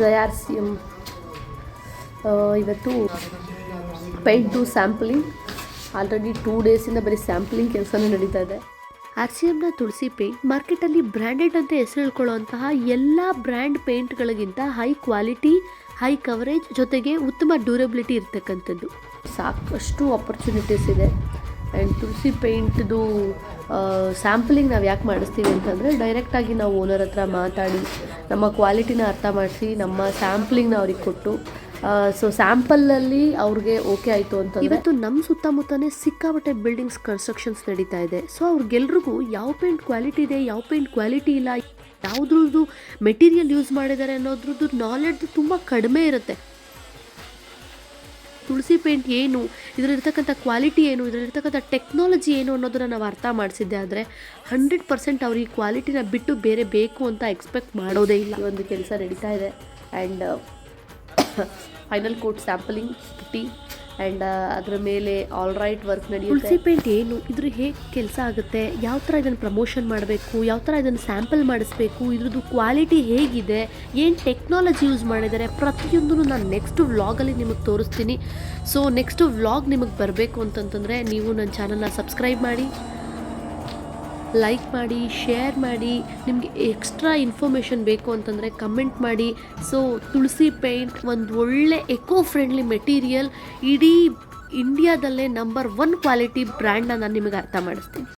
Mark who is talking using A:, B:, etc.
A: ಜಯಾರ್ C M ಇವತ್ತು paint sampling. Already two ಡೇಸಿಂದ ಬರೀ ಸ್ಯಾಂಪ್ಲಿಂಗ್ ಕೆಲಸನೇ ನಡೀತಾ ಇದೆ. ಆರ್ ಸಿ ಎಮ್ನ ತುಳಸಿ ಪೇಂಟ್ ಮಾರ್ಕೆಟಲ್ಲಿ ಬ್ರ್ಯಾಂಡೆಡ್ ಅಂತ ಹೆಸರು ಹೇಳ್ಕೊಳ್ಳುವಂತಹ ಎಲ್ಲ ಬ್ರ್ಯಾಂಡ್ ಪೇಂಟ್ಗಳಿಗಿಂತ ಹೈ ಕ್ವಾಲಿಟಿ ಹೈ ಕವರೇಜ್ ಜೊತೆಗೆ ಉತ್ತಮ ಡ್ಯೂರಬಿಲಿಟಿ ಇರ್ತಕ್ಕಂಥದ್ದು. ಸಾಕಷ್ಟು ಆಪರ್ಚುನಿಟೀಸ್ ಇದೆ. ಆ್ಯಂಡ್ ತುಳಸಿ ಪೇಂಟ್ದು ಸ್ಯಾಂಪಲಿಂಗ್ ನಾವು ಯಾಕೆ ಮಾಡಿಸ್ತೀವಿ ಅಂತಂದರೆ ಡೈರೆಕ್ಟಾಗಿ ನಾವು ಓನರ್ ಹತ್ರ ಮಾತಾಡಿ, ನಮ್ಮ ಕ್ವಾಲಿಟಿನ ಅರ್ಥ ಮಾಡಿಸಿ, ನಮ್ಮ ಸ್ಯಾಂಪ್ಲಿಂಗ್ನ ಅವ್ರಿಗೆ ಕೊಟ್ಟು ಸೊ ಸ್ಯಾಂಪಲಲ್ಲಿ ಅವ್ರಿಗೆ ಓಕೆ ಆಯಿತು ಅಂತ ಇವತ್ತು ನಮ್ಮ ಸುತ್ತಮುತ್ತನೇ ಸಿಕ್ಕಾಪಟ್ಟೆ ಬಿಲ್ಡಿಂಗ್ಸ್ ಕನ್ಸ್ಟ್ರಕ್ಷನ್ಸ್ ನಡೀತಾ ಇದೆ. ಸೊ ಅವ್ರಿಗೆಲ್ರಿಗೂ ಯಾವ ಪೇಂಟ್ ಕ್ವಾಲಿಟಿ ಇದೆ, ಯಾವ ಪೇಂಟ್ ಕ್ವಾಲಿಟಿ ಇಲ್ಲ, ಯಾವುದ್ರದ್ದು ಮೆಟೀರಿಯಲ್ ಯೂಸ್ ಮಾಡಿದ್ದಾರೆ ಅನ್ನೋದ್ರದ್ದು ನಾಲೆಡ್ಜ್ ತುಂಬ ಕಡಿಮೆ ಇರುತ್ತೆ. ತುಳಸಿ ಪೇಂಟ್ ಏನು, ಇದರಲ್ಲಿರ್ತಕ್ಕಂಥ ಕ್ವಾಲಿಟಿ ಏನು, ಇದರಲ್ಲಿರ್ತಕ್ಕಂಥ ಟೆಕ್ನಾಲಜಿ ಏನು ಅನ್ನೋದನ್ನು ನಾವು ಅರ್ಥ ಮಾಡಿಸಿದ್ದೆ ಆದರೆ ಹಂಡ್ರೆಡ್ ಪರ್ಸೆಂಟ್ ಅವ್ರಿಗೆ ಕ್ವಾಲಿಟಿನ ಬಿಟ್ಟು ಬೇರೆ ಬೇಕು ಅಂತ ಎಕ್ಸ್ಪೆಕ್ಟ್ ಮಾಡೋದೇ ಇಲ್ಲ. ಈ ಒಂದು ಕೆಲಸ ನಡೀತಾ ಇದೆ. And final coat sampling putty and ಅದರ ಮೇಲೆ ಆಲ್ ರೈಟ್ ವರ್ಕ್ ನಡೆಯುತ್ತೆ. ತುಳಸಿ ಪೇಂಟ್ ಏನು? ಇದ್ರ ಹೇಗೆ ಕೆಲಸ ಆಗುತ್ತೆ? ಯಾವ ಥರ ಇದನ್ನು ಪ್ರಮೋಷನ್ ಮಾಡಬೇಕು? ಯಾವ ಥರ ಇದನ್ನು ಸ್ಯಾಂಪಲ್ ಮಾಡಿಸ್ಬೇಕು? ಇದ್ರದ್ದು ಕ್ವಾಲಿಟಿ ಹೇಗಿದೆ? ಏನು ಟೆಕ್ನಾಲಜಿ ಯೂಸ್ ಮಾಡಿದ್ದಾರೆ? ಪ್ರತಿಯೊಂದನ್ನು ನಾನು ನೆಕ್ಸ್ಟ್ ವ್ಲಾಗಲ್ಲಿ ನಿಮಗೆ ತೋರಿಸ್ತೀನಿ. ಸೊ ನೆಕ್ಸ್ಟ್ ವ್ಲಾಗ್ ನಿಮಗೆ ಬರಬೇಕು ಅಂತಂತಂದರೆ ನೀವು ನನ್ನ ಚಾನಲ್ನ ಸಬ್ಸ್ಕ್ರೈಬ್ ಮಾಡಿ. ಲೈಕ್ ಮಾಡಿ, ಶೇರ್ ಮಾಡಿ, ನಿಮಗೆ ಎಕ್ಸ್ಟ್ರಾ ಇನ್ಫಾರ್ಮೇಷನ್ ಬೇಕು ಅಂತಂದರೆ ಕಮೆಂಟ್ ಮಾಡಿ. ಸೊ ತುಳಸಿ ಪೇಂಟ್ ಒಂದು ಒಳ್ಳೆ ಎಕೋ ಫ್ರೆಂಡ್ಲಿ ಮೆಟೀರಿಯಲ್ ಇಡೀ ಇಂಡಿಯಾದಲ್ಲೇ ನಂಬರ್ ಒನ್ ಕ್ವಾಲಿಟಿ ಬ್ರ್ಯಾಂಡನ್ನ ನಾನು ನಿಮಗೆ ಅರ್ಥ ಮಾಡಿಸ್ತೀನಿ.